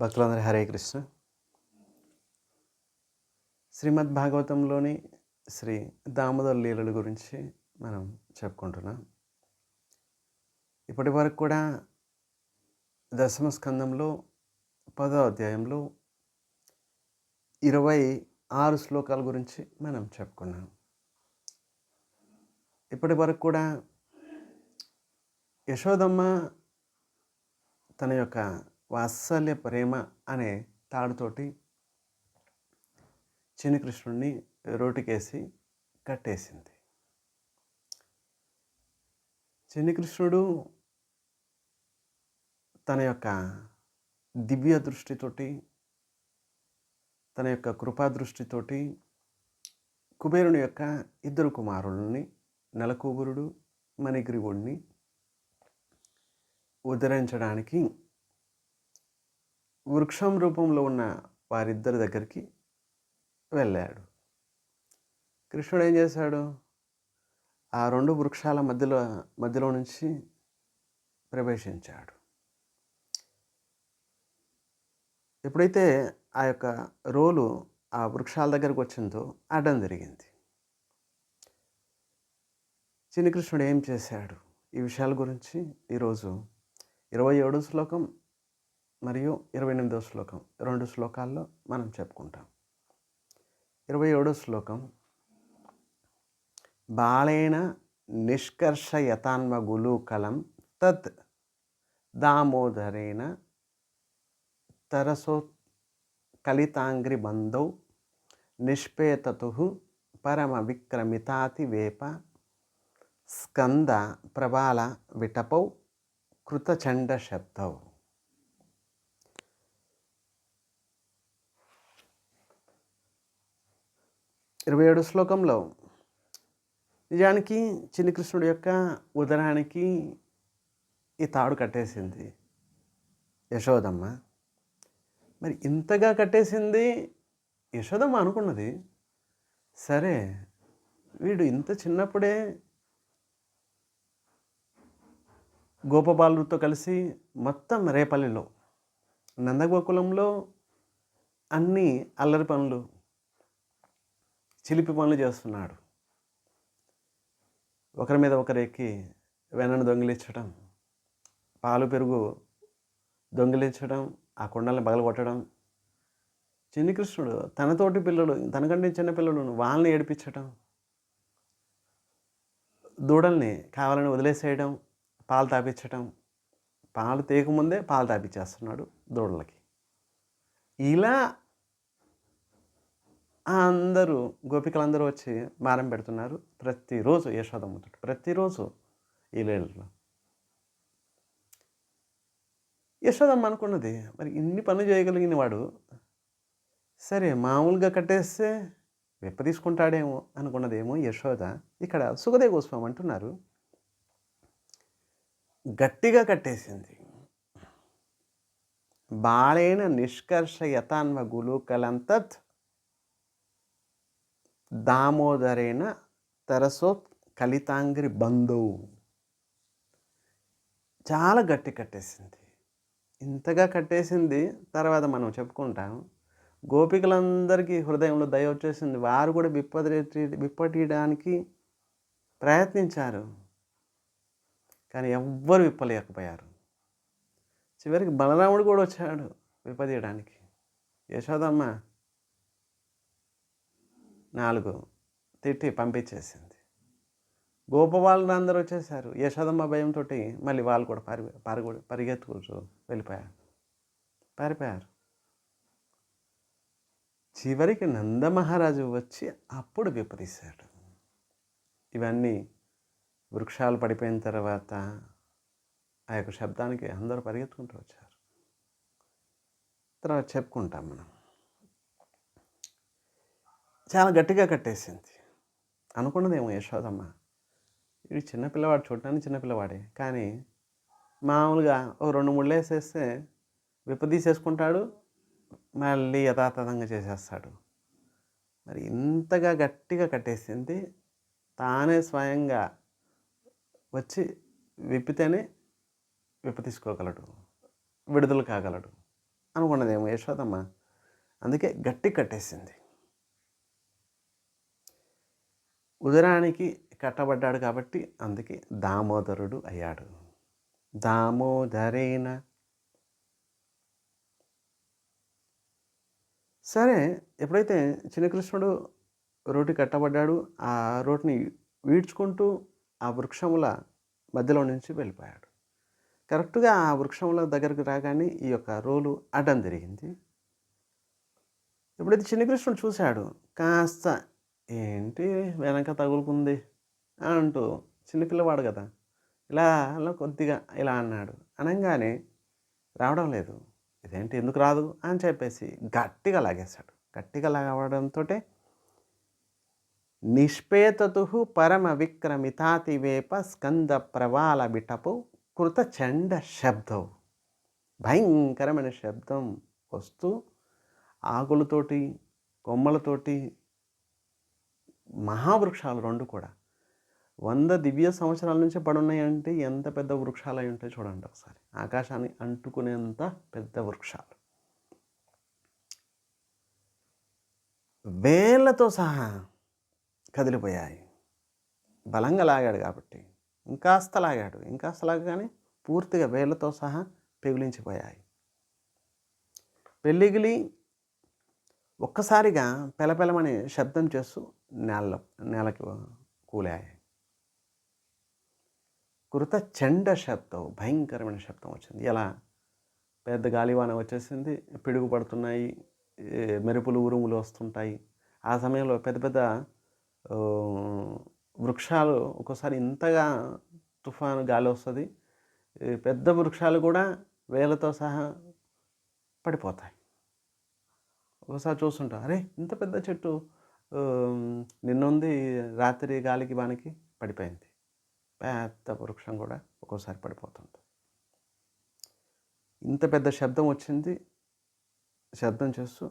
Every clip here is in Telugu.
భక్తులందరూ హరే కృష్ణ. శ్రీమద్ భాగవతంలోని శ్రీ దామోదర్ లీలల గురించి మనం చెప్పుకుంటున్నాం. ఇప్పటి వరకు కూడా దశమ స్కందంలో పదో అధ్యాయంలో ఇరవై ఆరు శ్లోకాల గురించి మనం చెప్పుకున్నాం. ఇప్పటి వరకు కూడా యశోదమ్మ తన యొక్క వాత్సల్య ప్రేమ అనే తాడుతోటి చిన్ని కృష్ణుడిని రోటికేసి కట్టేసింది. చిన్ని కృష్ణుడు తన యొక్క దివ్య దృష్టితోటి తన యొక్క కృపా దృష్టితోటి కుబేరుని యొక్క ఇద్దరు కుమారులని నెలకూబురుడు మణిగ్రీవుడిని ఉద్ధరించడానికి వృక్షం రూపంలో ఉన్న వారిద్దరి దగ్గరికి వెళ్ళాడు. కృష్ణుడు ఏం చేశాడు? ఆ రెండు వృక్షాల మధ్యలో మధ్యలో నుంచి ప్రవేశించాడు. ఎప్పుడైతే ఆ యొక్క రోలు ఆ వృక్షాల దగ్గరకు వచ్చిందో అడ్డం జరిగింది చిన్ని కృష్ణుడు ఏం చేశాడు? ఈ విషయాల గురించి ఈరోజు ఇరవై ఏడో శ్లోకం మరియు ఇరవై ఎనిమిదో శ్లోకం. రెండు శ్లోకాల్లో మనం చెప్పుకుంటాం. ఇరవై ఏడో శ్లోకం. బాళేన నిష్కర్షయతాన్మగులూకలం తత్ దామోదరేణ తరసో కలితాంగ్రి బంధౌ నిష్పేతతు పరమ విక్రమితాతి వేప స్కంద ప్రబాల విటపౌ కృతచండ శబ్దౌ. ఇరవై ఏడు శ్లోకంలో నిజానికి చిన్ని కృష్ణుడి యొక్క ఉదరానికి ఈ తాడు కట్టేసింది యశోదమ్మ. మరి ఇంతగా కట్టేసింది యశోదమ్మ అనుకున్నది సరే వీడు ఇంత చిన్నప్పుడే గోపబాలుతో కలిసి మొత్తం రేపల్లిలో నందగోకులంలో అన్ని అల్లరి పనులు చిలిపి పనులు చేస్తున్నాడు. ఒకరి మీద ఒకరు ఎక్కి వెనను దొంగిలించడం పాలు పెరుగు దొంగిలించడం ఆ కొండల్ని పగలగొట్టడం చిన్నకృష్ణుడు తనతోటి పిల్లలు తనకంటే చిన్న పిల్లలు వాళ్ళని ఏడిపించడం దూడల్ని కావాలని వదిలేసేయడం పాలు తాపించడం పాలు తీయకముందే పాలు తాపించేస్తున్నాడు దూడలకి. ఇలా అందరూ గోపికలందరూ వచ్చి మారం పెడుతున్నారు. ప్రతిరోజు యశోదమ్మతో ప్రతిరోజు ఈ లీలలో యశోదమ్మ అనుకున్నది మరి ఇన్ని పనులు చేయగలిగిన వాడు సరే మామూలుగా కట్టేస్తే వెప్ప తీసుకుంటాడేమో అనుకున్నదేమో యశోద. ఇక్కడ సుఖదేవ గోస్వామి అంటున్నారు గట్టిగా కట్టేసింది. బాళేన నిష్కర్ష యథాన్వ గులుకలంతత్ దామోదరేణ తెరసోత్ కలితాంగ్రి బంధువు. చాలా గట్టి కట్టేసింది. ఇంతగా కట్టేసింది తర్వాత మనం చెప్పుకుంటాం. గోపికలందరికీ హృదయంలో దయ వచ్చేసింది. వారు కూడా విప్పటి విప్పటీయడానికి ప్రయత్నించారు. కానీ ఎవ్వరు విప్పలేకపోయారు. చివరికి బలరాముడు కూడా వచ్చాడు విప్పదీయడానికి. యశోదమ్మ నాలుగు తిట్టి పంపించేసింది. గోపవాళ్ళు అందరూ వచ్చేసారు యశోదమ్మ భయంతో మళ్ళీ వాళ్ళు కూడా పరి పరుగు పరిగెత్తుకుంటూ వెళ్ళిపోయారు. పారిపోయారు. చివరికి నందమహారాజు వచ్చి అప్పుడు విపరీశాడు ఇవన్నీ వృక్షాలు పడిపోయిన తర్వాత ఆ యొక్క శబ్దానికి అందరూ పరిగెత్తుకుంటూ వచ్చారు. తర్వాత చెప్పుకుంటాం మనం. చాలా గట్టిగా కట్టేసింది. అనుకున్నదేమో యశోదమ్మ. ఇది చిన్నపిల్లవాడు చూడటానికి చిన్నపిల్లవాడే కానీ మామూలుగా ఓ రెండు ముళ్ళు వేసేస్తే విప్పదీసేసుకుంటాడు మళ్ళీ యథాతథంగా చేసేస్తాడు. మరి ఇంతగా గట్టిగా కట్టేసింది తానే స్వయంగా వచ్చి విప్పితేనే విప్ప తీసుకోగలడు విడుదల కాగలడు. అనుకున్నదేమో యశోదమ్మ. అందుకే గట్టి కట్టేసింది. ఉదరానికి కట్టబడ్డాడు కాబట్టి అందుకే దామోదరుడు అయ్యాడు. దామోదరేన. సరే ఎప్పుడైతే చిన్నకృష్ణుడు రోటి కట్టబడ్డాడు ఆ రోటిని వీడ్చుకుంటూ ఆ వృక్షముల మధ్యలో నుంచి వెళ్ళిపోయాడు. కరెక్ట్గా ఆ వృక్షముల దగ్గరికి రాగానే ఈ యొక్క రోలు అడ్డం జరిగింది ఎప్పుడైతే చిన్నకృష్ణుడు చూశాడు కాస్త ఏంటి వెనక తగులుకుంది? అంటూ చిన్నపిల్లవాడు కదా. ఇలా అలా కొద్దిగా ఇలా అన్నాడు. అనగానే రావడం లేదు. ఇదేంటి ఎందుకు రాదు? అని చెప్పేసి గట్టిగా లాగేశాడు. గట్టిగా లాగవడంతో నిష్పేతతు పరమ విక్రమితాతివేప స్కంద ప్రవాల బిటపు కృత చండ శబ్దం. భయంకరమైన శబ్దం వస్తూ ఆకులతోటి కొమ్మలతోటి మహావృక్షాలు రెండు కూడా. వంద దివ్య సంవత్సరాల నుంచి పడున్నాయంటే ఎంత పెద్ద వృక్షాలు అయి ఉంటాయి చూడండి ఒకసారి. ఆకాశాన్ని అంటుకునేంత పెద్ద వృక్షాలు. వేళ్ళతో సహా కదిలిపోయాయి. బలంగా లాగాడు కాబట్టి. ఇంకాస్త లాగాడు. ఇంకాస్త లాగగానే పూర్తిగా వేళ్ళతో సహా పెగిలించిపోయాయి. పెళ్ళిగిలి ఒక్కసారిగా పెలపెలమని శబ్దం చేస్తూ నేల నేలకి కూలాయి కృత చండ శబ్దం భయంకరమైన శబ్దం వచ్చింది. ఎలా? పెద్ద గాలివాన వచ్చేసింది పిడుగు పడుతున్నాయి మెరుపులు ఉరుములు వస్తుంటాయి. ఆ సమయంలో పెద్ద పెద్ద వృక్షాలు ఒక్కోసారి ఇంతగా తుఫాను గాలి వస్తుంది పెద్ద వృక్షాలు కూడా వేలతో సహా పడిపోతాయి. ఒకసారి చూస్తుంటాం అరే ఇంత పెద్ద చెట్టు నిన్నుంది రాత్రి గాలికి వానికి పడిపోయింది. పెద్ద వృక్షం కూడా ఒక్కోసారి పడిపోతుంది. ఇంత పెద్ద శబ్దం వచ్చింది శబ్దం చేస్తూ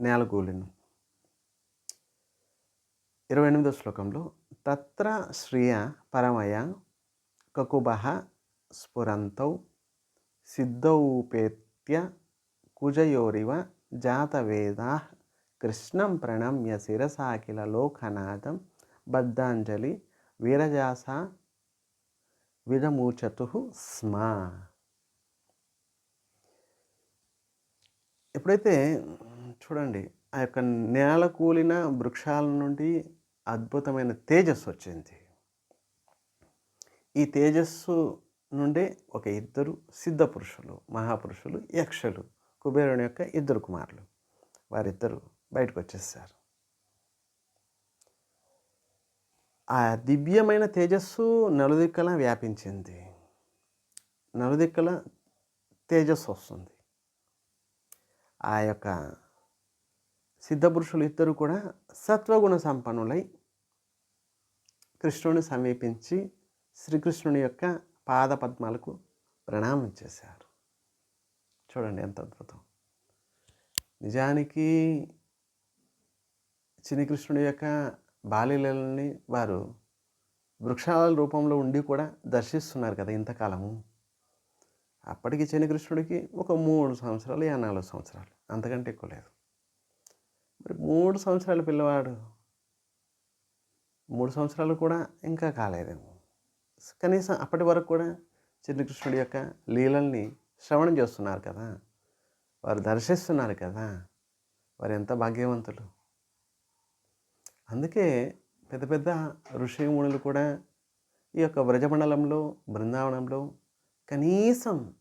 నేల గూలిను ఇరవై ఎనిమిదో శ్లోకంలో తత్ర శ్రియ పరమయ కకుబ స్ఫురంతౌ సిద్ధౌపేత్య కుజయోరివ జాతవేదా కృష్ణం ప్రణమ్య శిరసాకిల లోకనాథం బద్ధాంజలి వీరజాస విధమూచతు స్మ. ఎప్పుడైతే చూడండి ఆ యొక్క నేల కూలిన వృక్షాల నుండి అద్భుతమైన తేజస్సు వచ్చింది. ఈ తేజస్సు నుండే ఒక ఇద్దరు సిద్ధ పురుషులు మహాపురుషులు యక్షులు కుబేరుని యొక్క ఇద్దరు కుమారులు. వారిద్దరు బయటకు వచ్చేసారు ఆ దివ్యమైన తేజస్సు నలుదిక్కల వ్యాపించింది. నలుదిక్కల తేజస్సు వస్తుంది ఆ యొక్క సిద్ధపురుషులు ఇద్దరు కూడా సత్వగుణ సంపన్నులై కృష్ణుని సమీపించి శ్రీకృష్ణుని యొక్క పాద పద్మాలకు ప్రణామం చేశారు. చూడండి ఎంత అద్భుతం. నిజానికి శ్రీకృష్ణుడి యొక్క బాలీలని వారు వృక్షాల రూపంలో ఉండి కూడా దర్శిస్తున్నారు కదా ఇంతకాలము. అప్పటికి శనికృష్ణుడికి ఒక మూడు సంవత్సరాలు యా నాలుగు సంవత్సరాలు. అంతకంటే ఎక్కువ లేదు. మరి మూడు సంవత్సరాల పిల్లవాడు మూడు సంవత్సరాలు కూడా ఇంకా కాలేదేమో. కనీసం అప్పటి వరకు కూడా చిన్నకృష్ణుడి యొక్క లీలల్ని శ్రవణం చేస్తున్నారు కదా. వారు దర్శిస్తున్నారు కదా. వారు ఎంత భాగ్యవంతులు. అందుకే పెద్ద పెద్ద ఋషిమునులు కూడా ఈ యొక్క వ్రజమండలంలో బృందావనంలో కనీసం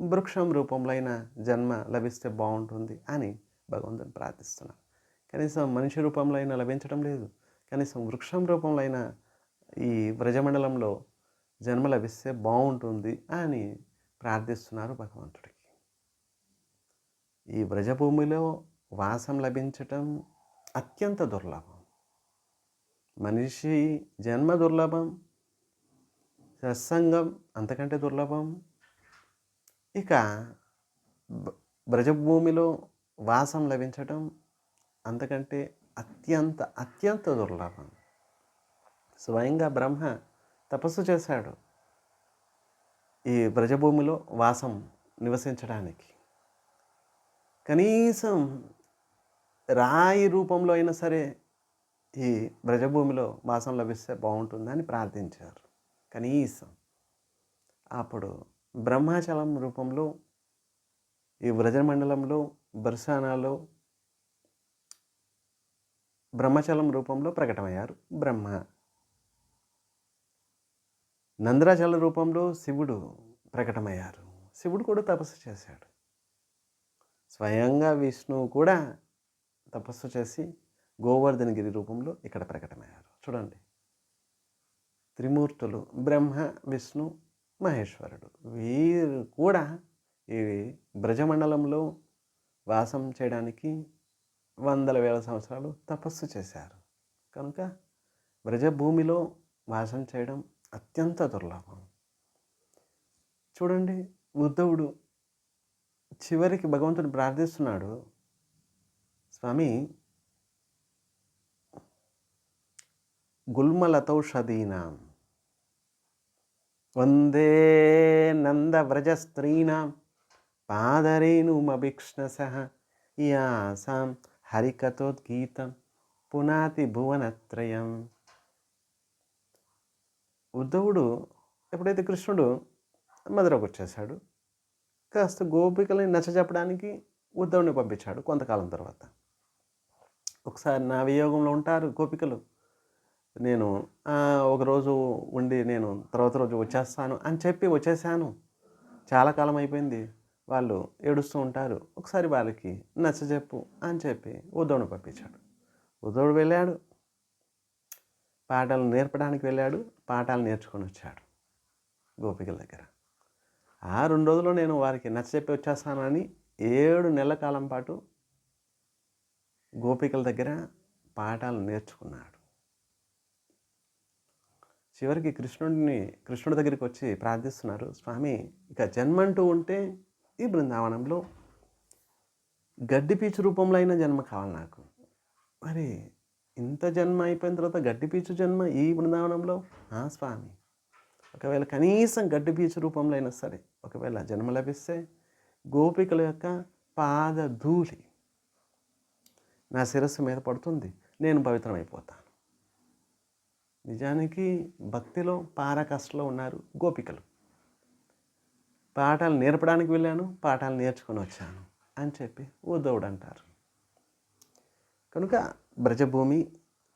వృక్షం రూపంలో అయిన జన్మ లభిస్తే బాగుంటుంది అని భగవంతుని ప్రార్థిస్తున్నారు. కనీసం మనిషి రూపంలో అయినా లభించడం లేదు. కనీసం వృక్షం రూపంలో అయినా ఈ వ్రజమండలంలో జన్మ లభిస్తే బాగుంటుంది అని ప్రార్థిస్తున్నారు భగవంతుడికి. ఈ వ్రజభూమిలో వాసం లభించటం అత్యంత దుర్లభం. మనిషి జన్మ దుర్లభం సత్సంగం అంతకంటే దుర్లభం. ఇక బ్రజభూమిలో వాసం లభించటం అంతకంటే అత్యంత అత్యంత దుర్లభం. స్వయంగా బ్రహ్మ తపస్సు చేశాడు ఈ బ్రజభూమిలో వాసం నివసించడానికి. కనీసం రాయి రూపంలో అయినా సరే ఈ బ్రజభూమిలో వాసం లభిస్తే బాగుంటుందని ప్రార్థించారు. కనీసం అప్పుడు బ్రహ్మాచలం రూపంలో ఈ వ్రజమండలంలో బర్సానాలో బ్రహ్మచలం రూపంలో ప్రకటమయ్యారు బ్రహ్మ. నందరాచల రూపంలో శివుడు ప్రకటమయ్యారు. శివుడు కూడా తపస్సు చేశాడు. స్వయంగా విష్ణువు కూడా తపస్సు చేసి గోవర్ధనగిరి రూపంలో ఇక్కడ ప్రకటమయ్యారు చూడండి. త్రిమూర్తులు బ్రహ్మ విష్ణు మహేశ్వరుడు. వీరు కూడా ఈ బ్రజమండలంలో వాసం చేయడానికి వందల వేల సంవత్సరాలు తపస్సు చేశారు. కనుక బ్రజభూమిలో వాసం చేయడం అత్యంత దుర్లభం. చూడండి ఉద్ధవుడు చివరికి భగవంతుడు ప్రార్థిస్తున్నాడు. స్వామి గుల్మలతౌషధీనాం. వందే నందవ్రజస్త్రీణాం పాదరేణుమభిక్ష్ణస యాసాం హరికథోద్గీతం పునాతి భువనత్రయం. ఉద్ధవుడు ఎప్పుడైతే కృష్ణుడు మధురకు వచ్చేసాడు కాస్త గోపికలని నచ్చజెప్పడానికి ఉద్ధవుని పంపించాడు కొంతకాలం తర్వాత. ఒకసారి నా వియోగంలో ఉంటారు గోపికలు. నేను ఒకరోజు ఉండి నేను తర్వాత రోజు వచ్చేస్తాను అని చెప్పి వచ్చేసాను. చాలా కాలం అయిపోయింది. వాళ్ళు ఏడుస్తూ ఉంటారు. ఒకసారి వాళ్ళకి నచ్చజెప్పు అని చెప్పి ఉదోడు పంపించాడు. ఉదోడు వెళ్ళాడు. పాఠాలు నేర్పడానికి వెళ్ళాడు. పాఠాలు నేర్చుకొని వచ్చాడు గోపికల దగ్గర. ఆ రెండు రోజుల్లో నేను వారికి నచ్చజెప్పి వచ్చేస్తానని ఏడు నెలల కాలం పాటు గోపికల దగ్గర పాఠాలు నేర్చుకున్నాడు. చివరికి కృష్ణుడిని కృష్ణుడి దగ్గరికి వచ్చి ప్రార్థిస్తున్నారు స్వామి ఇక జన్మంటూ ఉంటే ఈ బృందావనంలో గడ్డి పీచు రూపంలో అయిన జన్మ కావాలి నాకు. మరి ఇంత జన్మ అయిపోయిన తర్వాత గడ్డి పీచు జన్మ ఈ బృందావనంలో? ఆ స్వామి ఒకవేళ కనీసం గడ్డి పీచు రూపంలో అయినా సరే ఒకవేళ జన్మ లభిస్తే గోపికల యొక్క పాద ధూళి నా శిరస్సు మీద పడుతుంది నేను పవిత్రమైపోతాను. నిజానికి భక్తిలో పారకష్టలో ఉన్నారు గోపికలు. పాఠాలు నేర్పడానికి వెళ్ళాను పాఠాలు నేర్చుకొని వచ్చాను అని చెప్పి ఉద్ధవుడు అంటారు. కనుక బ్రజభూమి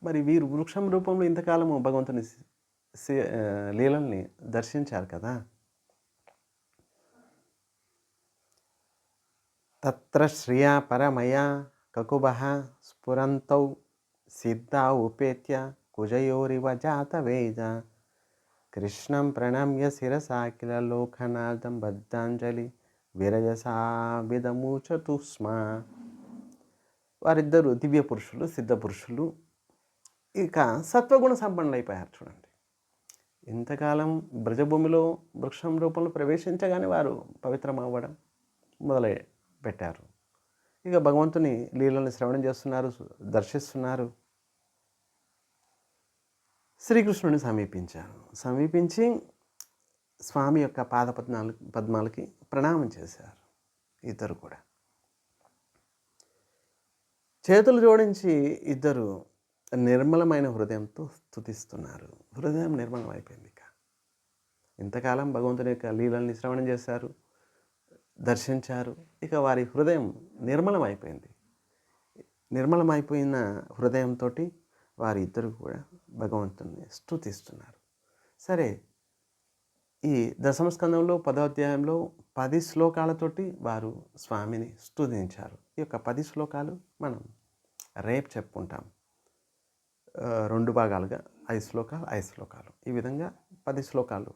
మరి వీరు వృక్షం రూపంలో ఇంతకాలము భగవంతుని లీలల్ని దర్శించారు కదా. తత్ర శ్రియా పరమయా కకుబ స్ఫురంతౌ సిద్ధ ఉపేత్య కుజయోరివ జాతవేద కృష్ణం ప్రణమ్య శిరసా కిల లోకనాథం బద్ధాంజలి విరజసా విదమూచతు స్మ వారిద్దరు దివ్య పురుషులు సిద్ధ పురుషులు. ఇక సత్వగుణ సంపన్నులు అయిపోయారు చూడండి. ఇంతకాలం బ్రజభూమిలో వృక్షం రూపంలో ప్రవేశించగానే వారు పవిత్రం అవ్వడం మొదలై పెట్టారు ఇక భగవంతుని లీలని శ్రవణం చేస్తున్నారు దర్శిస్తున్నారు. శ్రీకృష్ణుని సమీపించారు సమీపించి స్వామి యొక్క పాద పద్మాలు పద్మాలకి ప్రణామం చేశారు ఇద్దరు కూడా. చేతులు జోడించి ఇద్దరు నిర్మలమైన హృదయంతో స్తుతిస్తున్నారు. హృదయం నిర్మలం అయిపోయింది ఇక. ఇంతకాలం భగవంతుని యొక్క లీలల్ని శ్రవణం చేశారు దర్శించారు ఇక వారి హృదయం నిర్మలం అయిపోయింది నిర్మలమైపోయిన హృదయంతో వారి ఇద్దరు కూడా భగవంతుని స్తుతిస్తున్నారు. సరే ఈ దశమస్కందంలో పదో అధ్యాయంలో పది శ్లోకాలతోటి వారు స్వామిని స్తుతించారు. ఈ యొక్క పది శ్లోకాలు మనం రేపు చెప్పుకుంటాం. రెండు భాగాలుగా ఐదు శ్లోకాలు ఐదు శ్లోకాలు. ఈ విధంగా పది శ్లోకాలు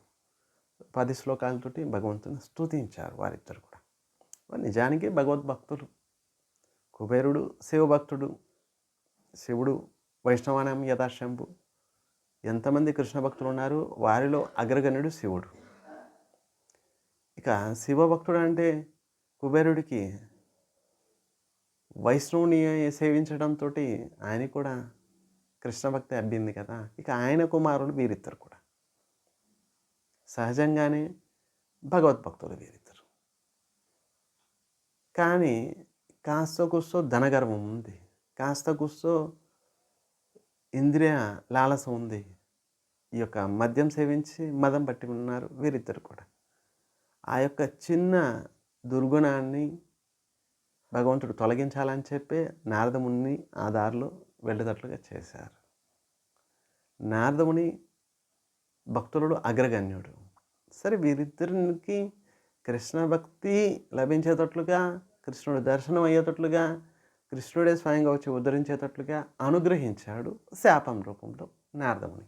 పది శ్లోకాలతోటి భగవంతుని స్తుతించారు వారిద్దరు కూడా. నిజానికి భగవద్భక్తులు కుబేరుడు శివభక్తుడు శివుడు వైష్ణవానం యథాశంభు ఎంతమంది కృష్ణ భక్తులు ఉన్నారు? వారిలో అగ్రగణ్యుడు శివుడు. ఇక శివభక్తుడు అంటే కుబేరుడికి వైష్ణవుని సేవించడంతో ఆయన కూడా కృష్ణ భక్తి అబ్బింది కదా. ఇక ఆయన కుమారుడు వీరిద్దరు కూడా. సహజంగానే భగవద్భక్తులు వీరిద్దరు. కానీ కాస్త కూస్తో ధనగర్వం ఉంది. కాస్త కూస్తో ఇంద్రియ లాలస ఉంది. ఈ యొక్క మద్యం సేవించి మదం పట్టి ఉన్నారు వీరిద్దరు కూడా. ఆ యొక్క చిన్న దుర్గుణాన్ని భగవంతుడు తొలగించాలని చెప్పి నారదముని ఆ దారిలో వెళ్ళేటట్లుగా చేశారు. నారదముని భక్తులు అగ్రగణ్యుడు. సరే వీరిద్దరికి కృష్ణ భక్తి లభించేటట్లుగా కృష్ణుడు దర్శనం అయ్యేటట్లుగా కృష్ణుడే స్వయంగా వచ్చి ఉద్ధరించేటట్లుగా అనుగ్రహించాడు శాపం రూపంలో నారదముని.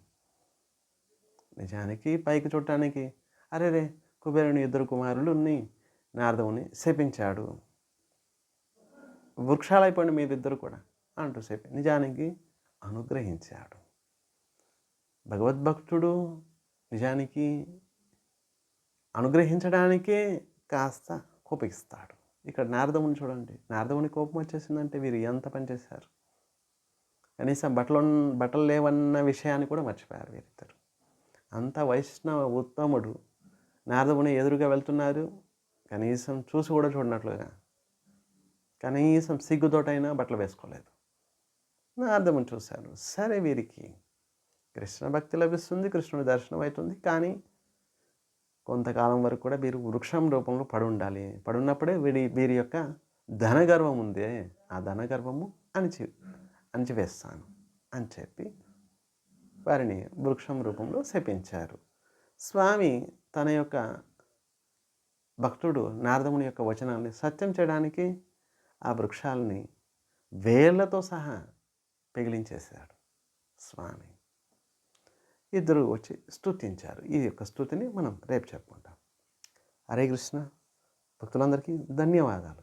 నిజానికి పైకి చూడటానికి అరే రే కుబేరుని ఇద్దరు కుమారులుని నారదముని శపించాడు. వృక్షాలైపోయిన మీరిద్దరు కూడా అంటూ చెప్పి నిజానికి అనుగ్రహించాడు. భగవద్భక్తుడు నిజానికి అనుగ్రహించడానికే కాస్త కోపిస్తాడు. ఇక్కడ నారదముని చూడండి. నారదముని కోపం వచ్చేసిందంటే వీరు ఎంత పనిచేశారు కనీసం బట్టలు బట్టలు లేవన్న విషయాన్ని కూడా మర్చిపోయారు వీరిద్దరు. అంత వైష్ణవ ఉత్తముడు నారదముని ఎదురుగా వెళ్తున్నారు. కనీసం చూసి కూడా చూడనట్లుగా. కనీసం సిగ్గుతోటైనా బట్టలు వేసుకోలేదు. నారదముని చూశారు. సరే వీరికి కృష్ణ భక్తి లభిస్తుంది కృష్ణుడి దర్శనం అవుతుంది. కానీ కొంతకాలం వరకు కూడా వీరు వృక్షం రూపంలో పడి ఉండాలి పడున్నప్పుడే వీడి వీరి యొక్క ధనగర్వం ఉంది. ఆ ధనగర్వము అణిచి అణిచివేస్తాను అని చెప్పి వారిని వృక్షం రూపంలో శపించారు. స్వామి తన యొక్క భక్తుడు నారదముని యొక్క వచనాన్ని సత్యం చేయడానికి ఆ వృక్షాలని వేళ్ళతో సహా పెగిలించేశాడు స్వామి. ఇద్దరు వచ్చి స్తుతించారు. ఈ యొక్క స్థుతిని మనం రేపు చెప్పుకుంటాం. హరే కృష్ణ. భక్తులందరికీ ధన్యవాదాలు.